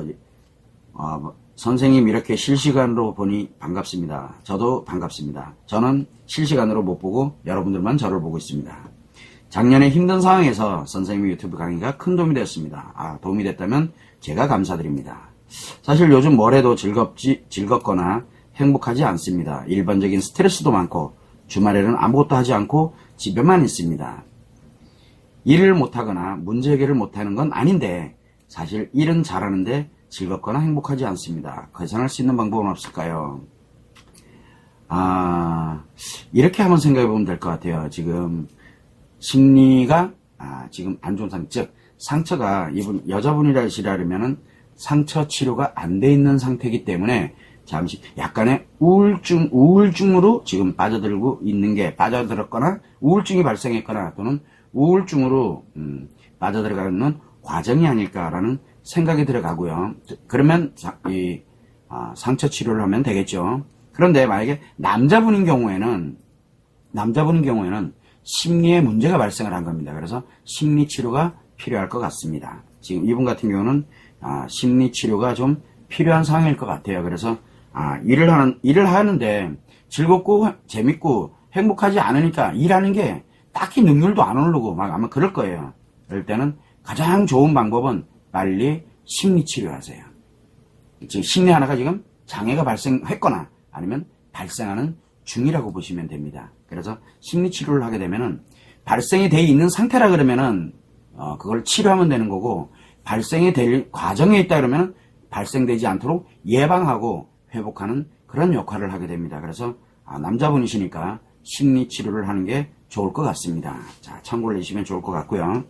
뭐지 아, 뭐, 선생님 이렇게 실시간으로 보니 반갑습니다. 저도 반갑습니다. 저는 실시간으로 못 보고 여러분들만 저를 보고 있습니다. 작년에 힘든 상황에서 선생님의 유튜브 강의가 큰 도움이 되었습니다. 아, 도움이 됐다면 제가 감사드립니다. 사실 요즘 뭘 해도 즐겁지, 즐겁거나 행복하지 않습니다. 일반적인 스트레스도 많고 주말에는 아무것도 하지 않고 집에만 있습니다. 일을 못하거나 문제 해결을 못하는 건 아닌데 사실 일은 잘하는데 즐겁거나 행복하지 않습니다. 개선할 수 있는 방법은 없을까요? 아 이렇게 한번 생각해 보면 될 것 같아요. 지금 심리가 아, 지금 안 좋은 상처, 즉 상처가 이분 여자분이라시라면은 상처 치료가 안 돼 있는 상태이기 때문에 잠시 약간의 우울증 우울증으로 지금 빠져들고 있는 게 빠져들었거나 우울증이 발생했거나 또는 우울증으로 음, 빠져들어가는 과정이 아닐까라는 생각이 들어가고요. 그러면 자- 이 아, 상처 치료를 하면 되겠죠. 그런데 만약에 남자분인 경우에는 남자분인 경우에는 심리에 문제가 발생을 한 겁니다. 그래서 심리 치료가 필요할 것 같습니다. 지금 이분 같은 경우는 아, 심리 치료가 좀 필요한 상황일 것 같아요. 그래서 아, 일을 하는 일을 하는데 즐겁고 재밌고 행복하지 않으니까 일하는 게 딱히 능률도 안 오르고 막 아마 그럴 거예요. 그럴 때는 가장 좋은 방법은 빨리 심리 치료하세요. 지금 심리 하나가 지금 장애가 발생했거나 아니면 발생하는 중이라고 보시면 됩니다. 그래서 심리 치료를 하게 되면은 발생이 돼 있는 상태라 그러면은 어, 그걸 치료하면 되는 거고 발생이 될 과정에 있다 그러면은 발생되지 않도록 예방하고 회복하는 그런 역할을 하게 됩니다. 그래서 아, 남자분이시니까 심리 치료를 하는 게 좋을 것 같습니다. 자, 참고를 해주시면 좋을 것 같고요.